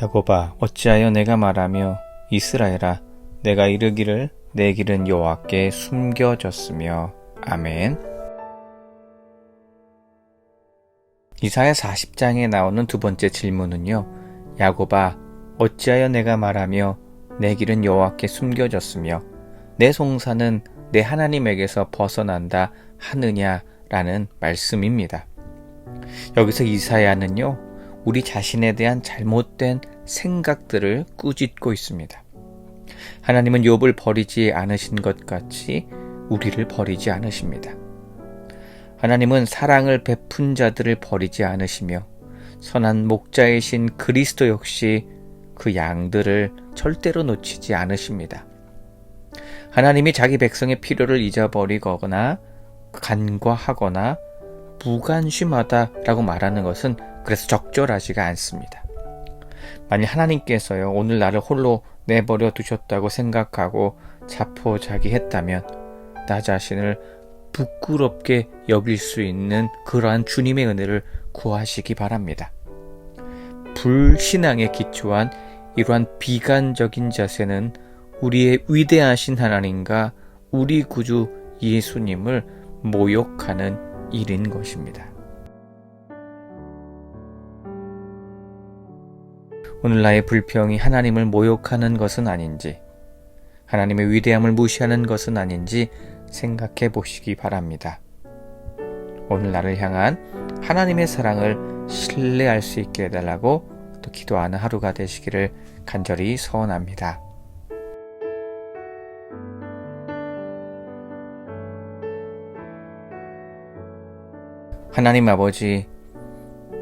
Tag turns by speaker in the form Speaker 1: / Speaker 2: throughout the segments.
Speaker 1: 야곱아 어찌하여 내가 말하며 이스라엘아 내가 이르기를 내 길은 여호와께 숨겨졌으며 아멘. 이사야 40장에 나오는 두 번째 질문은요. 야곱아 어찌하여 내가 말하며 내 길은 여호와께 숨겨졌으며 내 송사는 내 하나님에게서 벗어난다 하느냐라는 말씀입니다. 여기서 이사야는요. 우리 자신에 대한 잘못된 생각들을 꾸짖고 있습니다. 하나님은 욥을 버리지 않으신 것 같이 우리를 버리지 않으십니다. 하나님은 사랑을 베푼 자들을 버리지 않으시며 선한 목자이신 그리스도 역시 그 양들을 절대로 놓치지 않으십니다. 하나님이 자기 백성의 필요를 잊어버리거나 간과하거나 무관심하다라고 말하는 것은 그래서 적절하지가 않습니다. 만일 하나님께서요, 오늘 나를 홀로 내버려 두셨다고 생각하고 자포자기했다면 나 자신을 부끄럽게 여길 수 있는 그러한 주님의 은혜를 구하시기 바랍니다. 불신앙에 기초한 이러한 비관적인 자세는 우리의 위대하신 하나님과 우리 구주 예수님을 모욕하는 일인 것입니다. 오늘 나의 불평이 하나님을 모욕하는 것은 아닌지, 하나님의 위대함을 무시하는 것은 아닌지 생각해 보시기 바랍니다. 오늘 나를 향한 하나님의 사랑을 신뢰할 수 있게 해달라고 또 기도하는 하루가 되시기를 간절히 소원합니다. 하나님 아버지,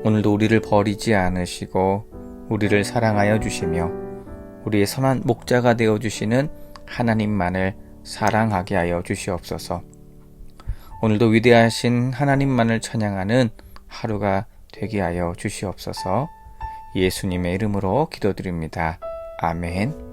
Speaker 1: 오늘도 우리를 버리지 않으시고 우리를 사랑하여 주시며 우리의 선한 목자가 되어 주시는 하나님만을 사랑하게 하여 주시옵소서. 오늘도 위대하신 하나님만을 찬양하는 하루가 되게 하여 주시옵소서. 예수님의 이름으로 기도드립니다. 아멘.